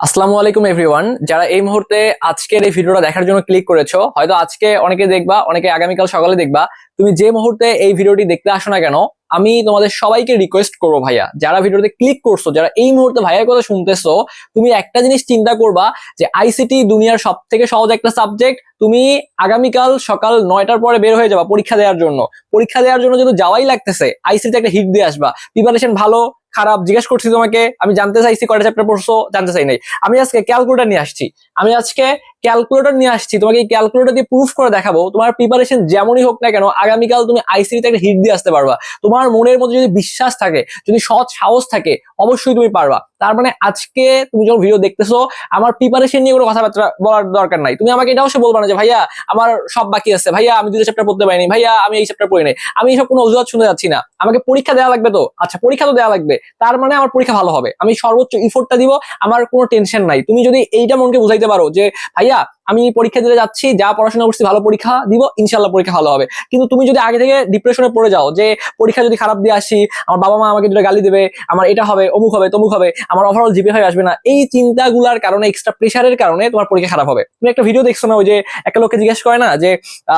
আসসালামু আলাইকুম এভরিওয়ান যারা এই মুহূর্তে আজকের এই ভিডিওটা দেখার জন্য ক্লিক করেছ, হয়তো আজকে অনেকে দেখবা, অনেকে আগামীকাল সকালে দেখবা। তুমি যে মুহূর্তে এই ভিডিওটি দেখতে আসো না কেন, আমি তোমাদের সবাইকে রিকোয়েস্ট করব ভাইয়া। যারা ভিডিওতে ক্লিক করছ, যারা এই মুহূর্তে ভাইয়ার কথা শুনতেছো, তুমি একটা জিনিস চিন্তা করবা যে আইসিটি দুনিয়ার সব থেকে সহজ একটা সাবজেক্ট তুমি আগামীকাল সকাল নয়টার পরে বের হয়ে যাবা পরীক্ষা দেওয়ার জন্য। পরীক্ষা দেওয়ার জন্য যদি যাওয়াই লাগতেছে আইসিটি একটা হিট দিয়ে আসবা। প্রিপারেশন ভালো খারাপ জিজ্ঞেস করছি তোমাকে, আমি জানতে চাইছি কয়টা চ্যাপ্টার পড়ছো, জানতে চাই নাই। আমি আজকে ক্যালকুলেটর নিয়ে আসছি। আমি আজকে ক্যালকুলেটর নিয়ে আসছি, তোমাকে এই ক্যালকুলেটর দিয়ে প্রুফ করে দেখাবো। তোমার প্রিপারেশন যেমনই হোক না কেন, আগামীকাল তুমি আইসিটিতে একটা হিট দিয়ে আসতে পারবা। তোমার মনের মধ্যে যদি বিশ্বাস থাকে, যদি সৎ সাহস থাকে, অবশ্যই তুমি পারবা। তার মানে আজকে তুমি যখন ভিডিও দেখতেছো, আমার প্রিপারেশন নিয়ে কোনো কথাবার্তা বলার দরকার নাই। তুমি আমাকে এটা অবশ্যই বলবা না যে, ভাইয়া, আমার সব বাকি আছে। ভাইয়া, আমি দুটো চ্যাপ্টার পড়তে পারিনি। ভাইয়া, আমি এই চ্যাপ্টার পড়ি নাই আমি এইসব কোনো অজুহাত শুনতে যাচ্ছি না। আমাকে পরীক্ষা দেওয়া লাগবে তো? আচ্ছা পরীক্ষা তো দেওয়া লাগবে। তার মানে আমার পরীক্ষা ভালো হবে। আমি সর্বোচ্চ ইফোর্টটা দিব, আমার কোনো টেনশন নাই। তুমি যদি এইটা মনকে বুঝাইতে পারো যে, ভাইয়া আমি পরীক্ষা দিতে যাচ্ছি, যা পড়াশোনা করছি ভালো পরীক্ষা দিব ইনশাল্লাহ পরীক্ষা ভালো হবে। কিন্তু তুমি যদি আগে থেকে ডিপ্রেশনে পড়ে যাও, যে পরীক্ষা যদি খারাপ দিয়ে আসি, আমার বাবা মা আমাকে দুটো গালি দেবে, আমার এটা হবে, অমুক হবে, তমুক হবে, আমার ওভারঅল জিপে হয়ে আসবে না, এই চিন্তাগুলার কারণে এক্সট্রা প্রেশারের কারণে তোমার পরীক্ষা খারাপ হবে। তুমি একটা ভিডিও দেখছ না, ওই যে একটা লোককে জিজ্ঞেস করে না, যে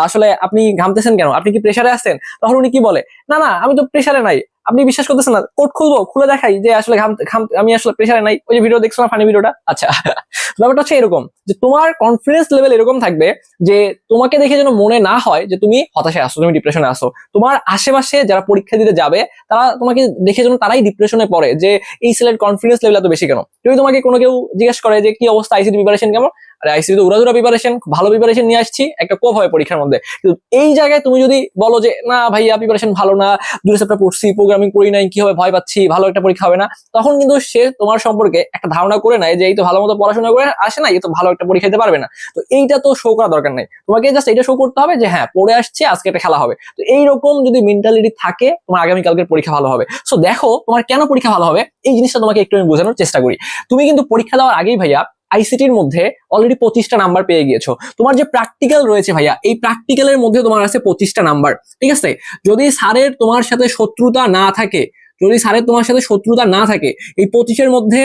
আসলে আপনি ঘামতেছেন কেন? আপনি কি প্রেশারে আছেন? তখন উনি কি বলে, না না, আমি তো প্রেশারে নাই। আপনি বিশ্বাস করতেছেন না কোড খুলবো, খুলে দেখাই যে আসলে আমি আসলে প্রেশারে নাই। ওই যে ভিডিও দেখছ না ফানি ভিডিওটা আচ্ছা ব্যাপারটা হচ্ছে এরকম, যে তোমার কনফিডেন্স লেভেল এরকম থাকবে যে তোমাকে দেখে যেন মনে না হয় যে তুমি হতাশায় আসো তুমি ডিপ্রেশনে আসো তোমার আশেপাশে যারা পরীক্ষা দিতে যাবে, তারা তোমাকে দেখে যেন তারাই ডিপ্রেশনে পড়ে যে এই ছেলের কনফিডেন্স লেভেল এত বেশি কেন? যদি তোমাকে কোনো কেউ জিজ্ঞেস করে যে কি অবস্থা আইসিটি প্রিপারেশন কেমন? আরে আইসিটি তো উড়াদুরা প্রিপারেশন ভালো প্রিপারেশন নিয়ে আসছি, একটা কোপ হবে পরীক্ষার মধ্যে। কিন্তু এই জায়গায় তুমি যদি বলো যে, না ভাইয়া প্রিপারেশন ভালো না দুটো চ্যাপ্টার পড়ছি প্রোগ্রামিং করি নাই, কি হবে, ভয় পাচ্ছি, ভালো একটা পরীক্ষা হবে না। তখন কিন্তু সে তোমার সম্পর্কে একটা ধারণা করে নেয় যে, এই তো ভালো মতো পড়াশোনা করে আসে না এই তো ভালো একটা পরীক্ষা দিতে পারবে না। তো এইটা তো শো করা দরকার নাই। তোমাকে জাস্ট এটা শো করতে হবে যে হ্যাঁ পড়ে আসছে, আজকে একটা খেলা হবে। তো এইরকম যদি মেন্টালিটি থাকে, তোমার আগামীকালকের পরীক্ষা ভালো হবে। সো দেখো, তোমার কেন পরীক্ষা ভালো হবে? এই জিনিসটা তোমাকে একটু আমি বোঝানোর চেষ্টা করি। তুমি কিন্তু পরীক্ষা দেওয়ার আগেই ভাইয়া আইসিটির মধ্যে অলরেডি পঁচিশটা নাম্বার পেয়ে গিয়েছো। তোমার যে প্র্যাকটিক্যাল রয়েছে ভাইয়া, এই প্র্যাকটিক্যালের মধ্যে তোমার আছে পঁচিশটা নাম্বার ঠিক আছে? যদি স্যারের তোমার সাথে শত্রুতা না থাকে, যদি স্যারের তোমার সাথে শত্রুতা না থাকে, এই পঁচিশের মধ্যে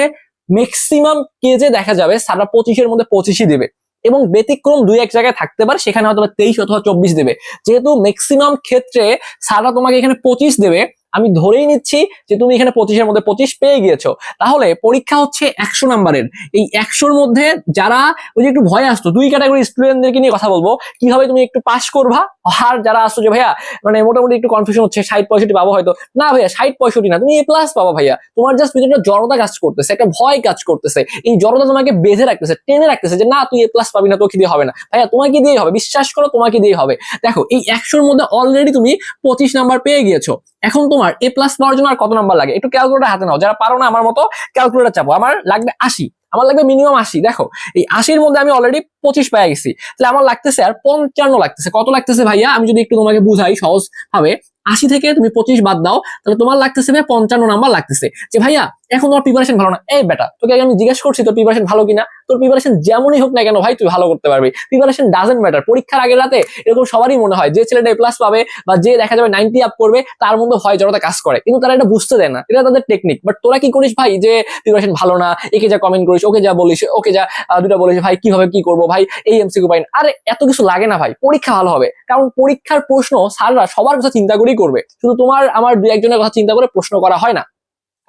ম্যাক্সিমাম কেজে দেখা যাবে, স্যাররা পঁচিশের মধ্যে পঁচিশই দেবে। এবং ব্যতিক্রম দুই এক জায়গায় থাকতে পারে, সেখানে হয়তো তেইশ অথবা চব্বিশ দেবে। যেহেতু ম্যাক্সিমাম ক্ষেত্রে স্যাররা তোমাকে এখানে পঁচিশ দেবে আমি ধরেই নিচ্ছি যে তুমি এখানে পঁচিশের মধ্যে পঁচিশ পেয়ে গিয়েছো। তাহলে পরীক্ষা হচ্ছে একশো নাম্বারের। এই একশোর মধ্যে যারা ওই যে একটু ভয় আসতো, দুই ক্যাটাগরি স্টুডেন্টদেরকে নিয়ে কথা বলব, কীভাবে তুমি একটু পাশ করবা? আর যারা আসতো যে, ভাইয়া মানে মোটামুটি একটু কনফিউশন হচ্ছে, ষাট পঁয়ষট্টি পাবো হয়তো। না, ভাইয়া, ষাট পঁয়ষট্টি না, তুমি এ প্লাস পাবা, ভাইয়া। তোমার জাস্ট ভিতরে জড়তা কাজ করতেছে, একটা ভয় কাজ করতেছে। এই জড়তা তোমাকে বেঁধে রাখতেছে, টেনে রাখতেছে যে, না, তুই এ প্লাস পাবি না, তোকে দিয়ে হবে না। ভাইয়া, তোমাকে দিয়ে হবে, বিশ্বাস করো, তোমাকে দিয়ে হবে। দেখো, এই একশোর মধ্যে অলরেডি তুমি পঁচিশ নাম্বার পেয়ে গিয়েছো। এখন তোমার এ প্লাস পাওয়ার জন্য আর কত নাম্বার লাগে? একটু ক্যালকুলেটার হাতে নাও। যারা পারো না আমার মতো ক্যালকুলেটার চাপো। আমার লাগবে আশি। আমার লাগবে মিনিমাম আশি, দেখো। এই আশির মধ্যে আমি অলরেডি পঁচিশ পেয়ে গেছি। তাহলে আমার লাগতেছে আর পঞ্চান্ন লাগতেছে। কত লাগতেছে ভাইয়া? আমি যদি একটু তোমাকে বুঝাই সহজ ভাবে আশি থেকে তুমি পঁচিশ বাদ দাও, তাহলে তোমার লাগতেছে ভাই পঞ্চান্ন নাম্বার লাগতেছে। যে ভাইয়া, এখন তোমার প্রিপারেশন ভালো না। এই বেটা, তোকে আমি জিজ্ঞেস করছি, তোর প্রিপারেশন ভালো কিনা? তোর প্রিপারেশন যেমনই হোক না কেন ভাই, তুই ভালো করতে পারবি। প্রিপারেশন ডাজেন্ট ম্যাটার পরীক্ষার আগে রাতে এরকম সবারই মনে হয়, যে ছেলেটা এ প্লাস পাবে বা যে দেখা যাবে নাইনটি আপ করবে, তার মধ্যে হয় জড়তা কাজ করে। কিন্তু তারা এটা বুঝতে দেয় না। এটা তাদের টেকনিক বাট তোরা কি করিস ভাই, যে প্রিপারেশন ভালো না, একে যা কমেন্ট করিস ওকে যা বলিস, ওকে যা দুটা বলিস, ভাই, কীভাবে কি করব, ভাই, এই এমসিকিউ পাইন। আরে, এত কিছু লাগে না, ভাই, পরীক্ষা ভালো হবে। কারণ পরীক্ষার প্রশ্ন স্যাররা সবার কথা চিন্তা করেই করবে। শুধু তোমার, আমার দু একজনের কথা চিন্তা করে প্রশ্ন করা হয় না।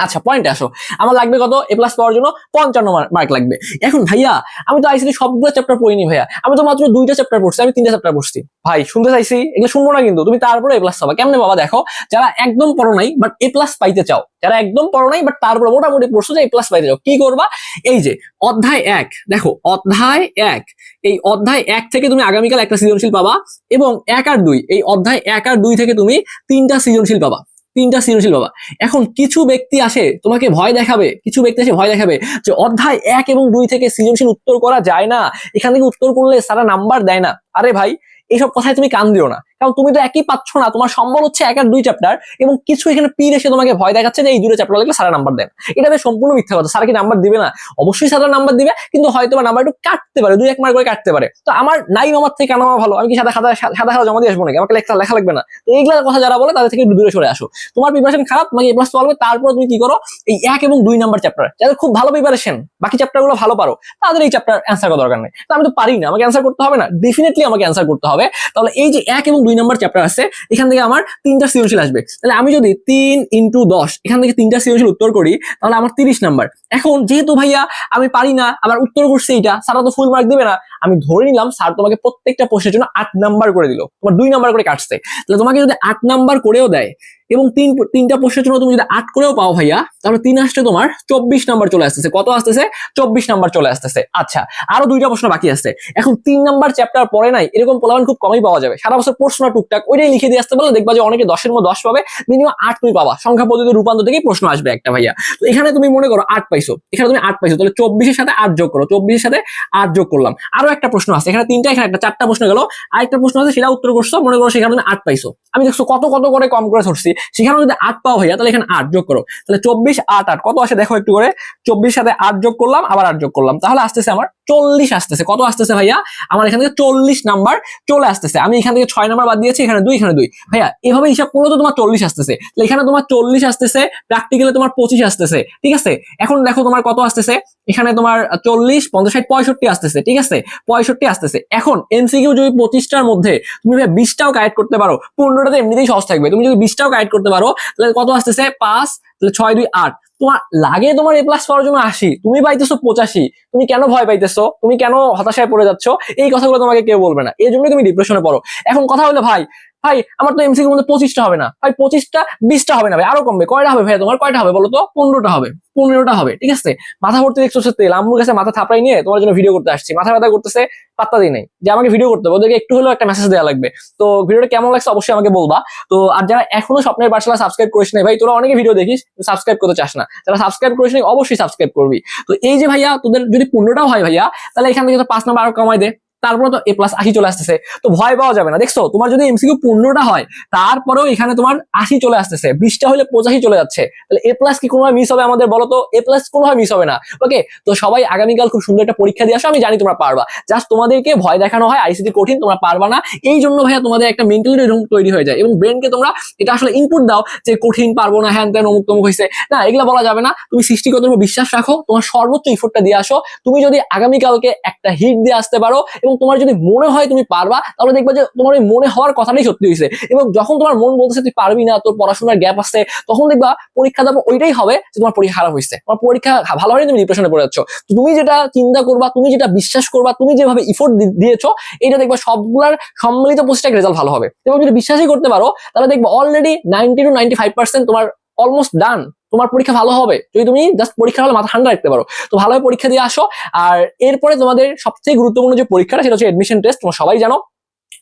আচ্ছা পয়েন্টে আসো। আমার লাগবে কত? এ প্লাস পাওয়ার জন্য পঞ্চান্ন মার্ক লাগবে। এখন ভাইয়া, আমি তো আইসিটি সবগুলো চ্যাপ্টার পড়িনি ভাইয়া। আমি তো মাত্র দুইটা চ্যাপ্টার পড়ছি, আমি তিনটা চ্যাপ্টার পড়ছি। ভাই, শুনতে চাইছি? এগুলো শুনব না কিন্তু। তুমি তারপরে এ প্লাস পাবা। কেমনে বাবা দেখো, যারা একদম পড়ো নাই বাট এ প্লাস পাইতে চাও, যারা একদম পড়ো নাই বাট তারপরে মোটামুটি পড়ছো যে এ প্লাস পাইতে চাও, কি করবা? এই যে, অধ্যায় এক। দেখো, অধ্যায় এক। এই অধ্যায় এক থেকে তুমি আগামীকাল একটা সৃজনশীল পাবা, এবং এক আর দুই। এই অধ্যায় এক আর দুই থেকে তুমি তিনটা সৃজনশীল পাবা। তিনটা সৃজনশীল বাবা। এখন কিছু ব্যক্তি আসে, তোমাকে ভয় দেখাবে, কিছু ব্যক্তি আসে ভয় দেখাবে যে অধ্যায় এক এবং দুই থেকে সৃজনশীল উত্তর করা যায় না। এখান থেকে উত্তর করলে সারা নাম্বার দেয় না। আরে ভাই, এইসব কথায় তুমি কান দিও না। কারণ তুমি তো একই পাচ্ছ না, তোমার সম্বল হচ্ছে এক আর দুই চ্যাপ্টার এবং কিছু এখানে পীর এসে তোমাকে ভয় দেখাচ্ছে যে এই দুটো চ্যাপ্টার লাগলে সারা নাম্বার দেন এটা বেশ সম্পূর্ণ মিথ্যা কথা। স্যার কি নাম্বার দিবে না? অবশ্যই সাদা নাম্বার দিবে, কিন্তু হয়তো বা নাম্বার একটু কাটতে পারে, দুই এক মার্ক করে কাটতে পারে। তো আমার নাই আমার থেকে কেন আমার ভালো, আমি কি সাদা খাতা সাদা খাতা জমা দিয়ে আসব নাকি? আমাকে লেখা লেখা লাগবে না। তো এইগুলা কথা যারা বলে, তাদের থেকে একটু দূরে সরে আসো। তোমার প্রিপারেশন খারাপ, তোমাকে এ প্লাস পারবে তারপর তুমি কি করো? এই এক এবং দুই নাম্বার চ্যাপ্টার যাদের খুব ভালো প্রিপারেশন বাকি চ্যাপ্টারগুলো ভালো পারো, তাদের এই চ্যাপ্টার অ্যান্সার করার দরকার নেই। তো আমি তো পারি না, আমাকে অ্যান্সার করতে হবে না। ডেফিনেটলি আমাকে অ্যান্সার করতে হবে। তাহলে এই যে এক এবং দুই নম্বর চ্যাপ্টার আছে, এখান থেকে আমার তিনটা সৃজনশীল আসবে। তাহলে আমি যদি তিন ইন্টু দশ, এখান থেকে তিনটা সৃজনশীল উত্তর করি, তাহলে আমার তিরিশ নাম্বার এখন যেহেতু ভাইয়া আমি পারি না আমার উত্তর করছি এইটা সারা তো ফুল মার্ক দেবে না, আমি ধরে নিলাম স্যার তোমাকে প্রত্যেকটা প্রশ্নের জন্য আট নাম্বার করে দিল। তোমার দুই নাম্বার করে কাটছে। তাহলে তোমাকে যদি আট নাম্বার করেও দেয় এবং তিন, তিনটা প্রশ্নের জন্য তুমি যদি আট করেও পাও ভাইয়া, তাহলে তিন আসছে তোমার চব্বিশ নাম্বার চলে আসতেছে। কত আসতেছে? চব্বিশ নাম্বার চলে আসতেছে। আচ্ছা আরও দুইটা প্রশ্ন বাকি আছে। এখন তিন নাম্বার চ্যাপ্টার পরে নাই, এরকম পোলাপান খুব কমই পাওয়া যাবে। সারা বছর প্রশ্ন টুকটাক, ওইটাই লিখে দিয়ে আসতে পারলে দেখবা যে অনেকে দশের মধ্যে দশ পাবে মিনিমাম আট তুমি পাবা। সংখ্যা পদ্ধতি রূপান্তর থেকেই প্রশ্ন আসবে একটা ভাইয়া। তো এখানে তুমি মনে করো আট পাইছো। এখানে তুমি আট পাইছো, তাহলে চব্বিশের সাথে আট যোগ করো। চব্বিশের সাথে আট যোগ করলাম। আরও একটা প্রশ্ন আছে, এখানে তিনটা, এখানে একটা, চারটা প্রশ্ন গেল। আরেকটা প্রশ্ন আছে সেটা উত্তর করছ, মনে করো সেখানে তুমি আট পাইছো। আমি দেখছ কত কত করে কম করে ধরছি। সেখানে যদি আট পাও ভাইয়া তাহলে এখানে আট যোগ করো। তাহলে চব্বিশ, আট আট। কত আসে? দেখো একটু করে। চব্বিশ সাথে আট যোগ করলাম, আবার আট যোগ করলাম। তাহলে আসতেছে আমার চল্লিশ আসতেছে। কত আসতেছে ভাইয়া? আমার এখান থেকে চল্লিশ নাম্বার চলে আসতেছে। আমি এখান থেকে ছয় নাম্বার বাদ দিয়েছি, এখানে দুই এখানে দুই। ভাইয়া, এভাবে হিসাব করলে তো তোমার চল্লিশ আসতেছে। এখানে তোমার চল্লিশ আসতেছে প্র্যাকটিক্যালি তোমার পঁচিশ আসতেছে। ঠিক আছে? এখন দেখো তোমার কত আসতেছে। এখানে তোমার চল্লিশ, পঞ্চাশ, ষাট, পঁয়ষট্টি আসতেছে। ঠিক আছে? পঁয়ষট্টি আসতেছে। এখন এমসিকিউ যদি পঁচিশটার মধ্যে তুমি বিশটাও কালেক্ট করতে পারো পনেরোটাতে এমনিতেই সহজ থাকবে। তুমি যদি বিশটাও কালেক্ট করতে পারো, তাহলে কত আসতেছে? পাঁচ, তাহলে ছয়, দুই, আট। তোমার লাগে তোমার এ প্লাস পাওয়ার জন্য আশি। তুমি পাইতেছো পঁচাশি। তুমি কেন ভয় পাইতেছো? তুমি কেন হতাশায় পড়ে যাচ্ছ? এই কথাগুলো তোমাকে কেউ বলবে না। এই জন্যই তুমি ডিপ্রেশনে পড়ো। এখন কথা হলো, ভাই ভাই, আমার তো এমসিকিউর মধ্যে পঁচিশটা হবে না। ভাই, পঁচিশটা, বিশটা হবে না ভাই। আরও কমবে। কয়টা হবে ভাই তোমার? কয়টা হবে বলো তো? পনেরোটা হবে। পনেরোটা হবে, ঠিক আছে? মাথা ভর্তি দেখছ তেল আম্মুর কাছে মাথা থাপড়াই নিয়ে তোমার জন্য ভিডিও করতে আসছি। মাথা ব্যথা করতেছে, পাত্তা দিই নাই। যে আমাকে ভিডিও করতে হবে, ওদেরকে একটু হলেও একটা মেসেজ দেওয়া লাগবে। তো ভিডিওটা কেমন লাগছে অবশ্যই আমাকে বলবা। তো আর যারা এখনও স্বপ্নের বাসলা সাবস্ক্রাইব করিস নাই, ভাই, তোরা অনেকে ভিডিও দেখিস সাবস্ক্রাইব করতে চাস না। যারা সাবস্ক্রাইব করিস নাই, অবশ্যই সাবস্ক্রাইব করবি। তো এই যে ভাইয়া, তোদের যদি পনেরোটাও হয় ভাইয়া, তাহলে এখান থেকে তো পাঁচ নাম্বার আরও কমাই দে। তারপরে তো এ প্লাস আশি চলে আসতেছে। তো ভয় পাওয়া যাবে না। দেখছ, তোমার যদি এমসিকিউ পনেরোটা হয়, তারপরেও এখানে তোমার আশি চলে আসতেছে। বিশটা হলে পঁচাশি চলে যাচ্ছে। তাহলে এ প্লাস কি কোনোভাবে মিস হবে আমাদের বলো তো? এ প্লাস কোনোভাবে মিস হবে না। ওকে তো সবাই আগামীকাল খুব সুন্দর একটা পরীক্ষা দিয়ে আসো, আমি জানি তোমরা পারবা। জাস্ট তোমাদেরকে ভয় দেখানো হয় আইসিটি কঠিন, তোমরা পারবা না। এই জন্য ভাইয়া তোমাদের একটা মেন্টালি এরকম তৈরি হয়ে যায়। এবং ব্রেনকে তোমরা এটা আসলে ইনপুট দাও যে কঠিন পারব না, হ্যান ত্যান, অমুক তমুক হয়েছে না, এগুলো বলা যাবে না। তুমি সৃষ্টিগত বিশ্বাস রাখো, তোমার সর্বোচ্চ ইফোর্টটা দিয়ে আসো। তুমি যদি আগামীকালকে একটা হিট দিয়ে আসতে পারো এবং তোমার যদি মনে হয় তুমি পারবা, তাহলে দেখবা যে তোমার ওই মনে হওয়ার কথাটাই সত্যি হয়েছে এবং যখন তোমার মন বলতেছে তুই পারবি না, তোর পড়াশোনার গ্যাপ আছে, তখন দেখবা পরীক্ষা দেবো ওইটাই হবে যে তোমার পরীক্ষা খারাপ হয়েছে তোমার পরীক্ষা ভালো হয়নি, তুমি ডিপ্রেশনে পড়ে যাচ্ছ। তুমি যেটা চিন্তা করবা, তুমি যেটা বিশ্বাস করবা, তুমি যেভাবে ইফোর্ট দিয়েছ এটা দেখবা সবগুলার সম্মিলিত প্রচেষ্টায় রেজাল্ট ভালো হবে। এবং যদি বিশ্বাসই করতে পারো, তাহলে দেখবা already ninety two ninety five percent তোমার অলমোস্ট ডান তোমার পরীক্ষা ভালো হবে। যদি তুমি জাস্ট পরীক্ষা হলে মাথা ঠান্ডা রাখতে পারো। তো ভালোভাবে পরীক্ষা দিয়ে আসো। আর এরপরে তোমাদের সবচেয়ে গুরুত্বপূর্ণ যে পরীক্ষাটা, সেটা হচ্ছে এডমিশন টেস্ট তোমার সবাই জানো।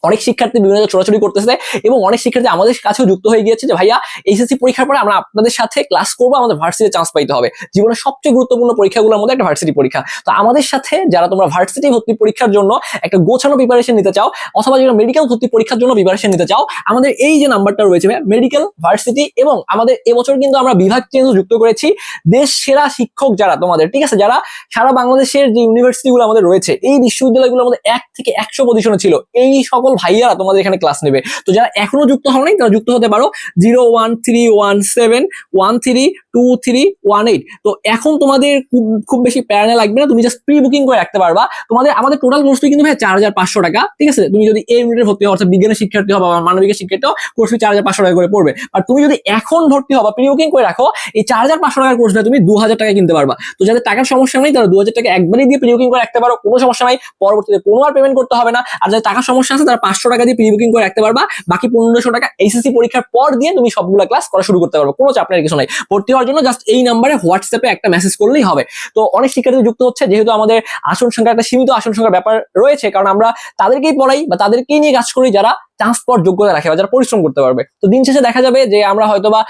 অনেক শিক্ষার্থী বিভিন্ন ছোটাছুটি করতেছে এবং অনেক শিক্ষার্থী আমাদের কাছেও যুক্ত হয়ে গিয়েছে যে, ভাইয়া এইচএসসি পরীক্ষার পরে আমরা আপনাদের সাথে ক্লাস করব, আমাদের ভার্সিটি চান্স পাইতে হবে। জীবনের সবচেয়ে গুরুত্বপূর্ণ পরীক্ষাগুলোর মধ্যে একটা ভার্সিটি পরীক্ষা। তো আমাদের সাথে যারা তোমরা ভার্সিটি ভর্তি পরীক্ষার জন্য একটা গোছানো প্রিপারেশন নিতে চাও, অথবা যারা মেডিকেল ভর্তি পরীক্ষার জন্য প্রিপারেশন নিতে চাও, আমাদের এই যে নাম্বারটা রয়েছে মেডিকেল ভার্সিটি এবং আমাদের এবছর কিন্তু আমরা বিভাগ চেঞ্জ যুক্ত করেছি। দেশ সেরা শিক্ষক যারা তোমাদের, ঠিক আছে? যারা সারা বাংলাদেশের যে ইউনিভার্সিটিগুলো আমাদের রয়েছে, এই বিশ্ববিদ্যালয়গুলোর মধ্যে এক থেকে একশো পজিশনে ছিল। এই সকল ভাইয়ারা তোমাদের এখানে ক্লাস নেবে। তো যারা এখনও যুক্ত হও নাই তারা যুক্ত হতে পারো। Zero one three one seven one three two three one eight তো এখন তোমাদের খুব খুব বেশি প্যারানে লাগবে না। তুমি জাস্ট প্রি বুকিং করে রাখতে পারবা। তোমাদের, আমাদের টোটাল কিন্তু ভাই চার হাজার পাঁচশো টাকা, ঠিক আছে? তুমি যদি এই ভর্তি অর্থাৎ বিজ্ঞানের শিক্ষার্থী হও বা মানবিকের শিক্ষার্থী কোর্স ফি চার হাজার পাঁচশো টাকা করে পড়বে। আর তুমি যদি এখন ভর্তি প্রি বুকিং করে রাখো, এই চার হাজার পাঁচশো টাকার তুমি দু হাজার টাকা কিনতে পারবা। তো যাদের টাকার সমস্যা নেই, তারা দু হাজার টাকা একবারই দিয়ে প্রি বুকিং করে রাখতে পারো, কোনো সমস্যা নাই। পরবর্তীতে কোনো আর পেমেন্ট করতে হবে না। আর যাদের টাকার সমস্যা আছে, তারা পাঁচশো টাকা দিয়ে প্রি বুকিং করে রাখতে পারবা। বাকি পনেরোশো টাকা এইচএসসি পরীক্ষার পর দিয়ে তুমি সবগুলো ক্লাস করা শুরু করতে পারবে। কোনো চাপ নেই কিছু নাই। ভর্তি হওয়ার জন্য জাস্ট এই নাম্বারে হোয়াটসঅ্যাপে একটা মেসেজ করলেই হবে। তো অনেক শিক্ষার্থী যুক্ত হচ্ছে, যেহেতু আমাদের আসন সংখ্যা একটা সীমিত আসন সংখ্যার ব্যাপার রয়েছে, কারণ আমরা তাদেরকেই পড়াই বা তাদেরকেই নিয়ে কাজ করি যারা চান্স পাওয়ার যোগ্যতা রাখে বা যারা পরিশ্রম করতে পারবে। তো দিন শেষে দেখা যাবে যে আমরা হয়তো বা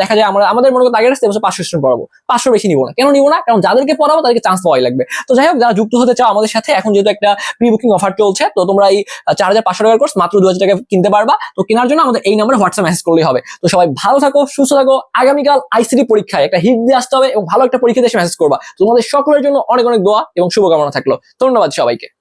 দেখা যায় আমরা, আমাদের মনে করো টার্গেট আছে, এবছর পাঁচশো স্টুডেন্ট পড়াবো। পাঁচশো বেশি নিবো না। কেন নিবো না? কারণ যাদেরকে পড়াবো তাদেরকে চান্স পাওয়াই লাগবে। তো যাই হোক, যারা যুক্ত হতে চাও আমাদের সাথে, এখন যেহেতু একটা প্রি বুকিং অফার চলছে, তো তোমরা এই চার হাজার পাঁচশো টাকার কোর্স মাত্র দু হাজার টাকা কিনতে পারবা। তো কেনার জন্য আমাদের এই নাম্বারে হোয়াটসঅ্যাপ মেসেজ করলেই হবে। তো সবাই ভালো থাকো, সুস্থ থাকো। আগামীকাল আইসিডি পরীক্ষায় একটা হিট দিয়ে আসতে হবে এবং ভালো একটা পরীক্ষা দিয়ে মেসেজ করবা। তোমাদের সকলের জন্য অনেক অনেক দোয়া এবং শুভকামনা থাকল। ধন্যবাদ সবাইকে।